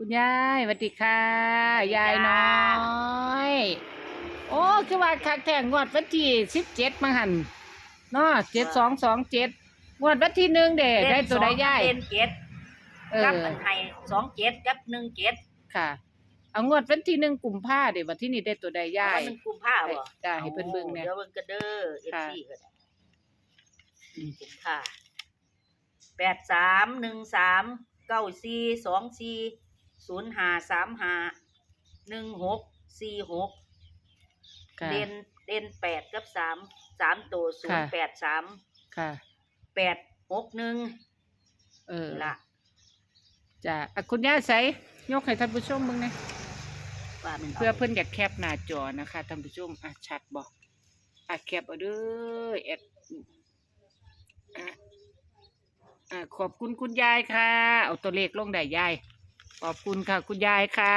คุณยายสวัสดีค่ะ ยายน้อย โอ้คือว่าคักแทงงวดวันที่สิบเจ็ดมังหันเนาะเจ็ดสองสองเจ็ดงวดวันที่หนึ่งเด้ได้ตัวใดยายเล่นเจ็ดเอกับออันไห้สองเจ็ดกับหนึ่งเจ็ดค่ะ เอางวดวันที่หนึ่งกุมภาเดี๋ยววันที่นี้ได้ตัวใดยายวันหนึ่งกุมภาบ่จ้าให้เพิ่นเบิ่งเนี่ยเดี๋ยวเบิ่งกันเด้อเอฟค่ะซีก็ได้กุมภาแปดสามหนึ่งสามเก้าสี่สองสี่ ศูนย์ห้าสามห้าหนึ่งหกสี่หกค่ะ เด่นเด่นแปดกับสามสามตัวศูนย์ค่ะแปดสามค่ะ แปดหกหนึ่งเออนี่ละจ้าอะคุณยายใส่ยกให้ท่านผู้ชมมึงนะว่ามันเพื่อเพิ่นอยากแคปหน้าจอนะคะท่านผู้ชมอะชัดบ่อะแคปเอาเด้อแอดอะอะขอบคุณคุณยายค่ะ เอาตัวเลขลงได้ยาย ขอบคุณค่ะ คุณยายค่ะ